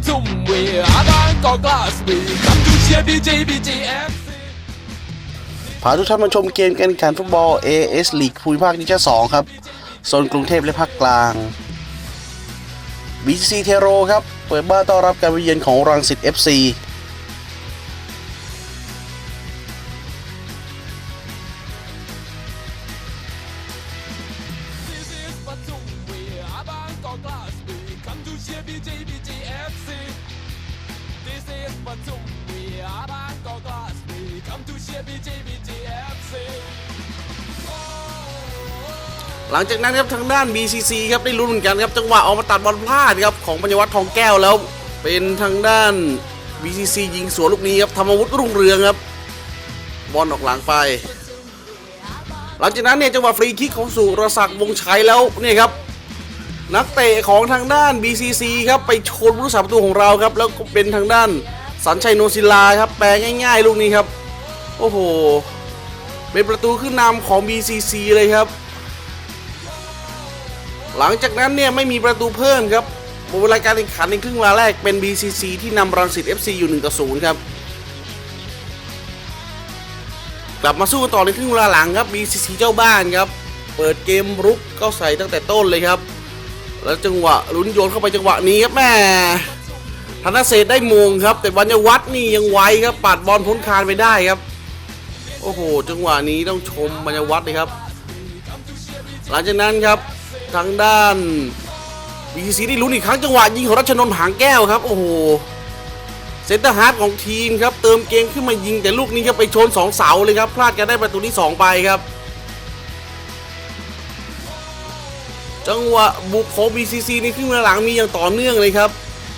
zum we are Bangkok Glass we come to cheer BJBJF พาทุกท่านมาชมเกมการแข่งขันฟุตบอล AS League ภูมิภาคดิวิชั่น2ครับโซนกรุงเทพและภาคกลาง BC เทโรครับ เปิดบ้านต้อนรับการไปเยือนของรังสิต FC หลังจากนั้นครับทางด้าน BCC ครับได้ลุ้นเหมือนกันครับจังหวะออกมาตัดบอลพลาดครับของปัญญวัฒน์ทองแก้วแล้ว เป็นทางด้าน BCC ยิงสวนลูกนี้ครับธรรมวุฒิรุ่งเรืองครับบอลออกหลังไป หลังจากนั้นเนี่ยจังหวะฟรีคิกของสุรศักดิ์วงชัยแล้วเนี่ยครับนักเตะของทางด้าน BCC ครับไปชนผู้รักษาประตูของเราครับแล้วก็เป็นทางด้านสัญชัยโนศิลาครับแปลง่าย ๆ ลูกนี้ครับ โอ้โห เป็นประตูขึ้นนำของ BCC เลยครับ หลังจากนั้นเนี่ยไม่มีประตูเพิ่มครับหมดเวลาการแข่งขันในครึ่งเวลาแรกเป็น BCC ที่นำรังสิต FC อยู่1ต่อ0ครับ กลับมาสู้กันต่อในครึ่งเวลาหลังครับ BCC เจ้าบ้านครับ เปิดเกมรุกก็ใส่ตั้งแต่ต้นเลยครับ แล้วจังหวะลุ้นโยนเข้าไปจังหวะนี้ครับแม่ธนเศษได้มงครับ แต่วัญญวัฒน์นี่ยังไวครับปัดบอลพ้นคานไปได้ครับ โอ้โห จังหวะนี้ต้องชมวัญญวัฒน์เลยครับ หลังจากนั้นครับทางด้าน BCC ได้ลุ้นอีกครั้งจังหวะยิงของรัชนนท์หางแก้วครับ โอ้โหเซนเตอร์ฮาร์ดของทีมครับเติมเกมขึ้นมายิงแต่ลูกนี้ครับไปชนสองเสาเลยครับ พลาดกันได้ประตูที่ 2 ไปครับ จังหวะบุกของ BCC ในครึ่งเวลาหลังมีอย่างต่อเนื่องเลยครับ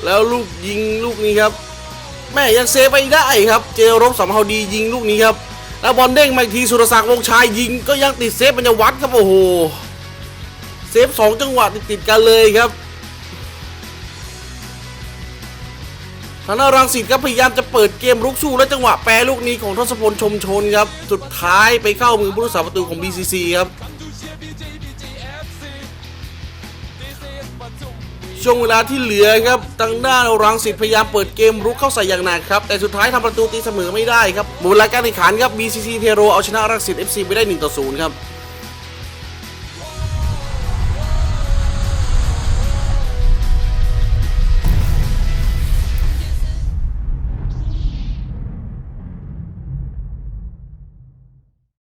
แล้วลูกยิงลูกนี้ครับ แม่ยังเซฟไปได้ครับ เจรบสำเภาดียิงลูกนี้ครับ แล้วบอลเด้งมาอีกทีสุรศักดิ์วงชายยิงก็ยังติดเซฟปัญญวัฒน์ครับโอ้โหเซฟสองจังหวะติดกันเลยครับทางด้านรังสิตก็พยายามจะเปิดเกมรุกสู้และจังหวะแปรลูกนี้ของทศพลชมชนครับ สุดท้ายไปเข้ามือผู้รักษาประตูของ BCC ครับ ช่วงเวลาที่เหลือครับทางด้านรังสิตพยายามเปิดเกมรุกเข้าใส่อย่างหนักครับ แต่สุดท้ายทำประตูตีเสมอไม่ได้ครับหมดเวลาการแข่งขันครับ BCC เทโรเอาชนะรังสิต FC ไปได้1ต่อ0ครับ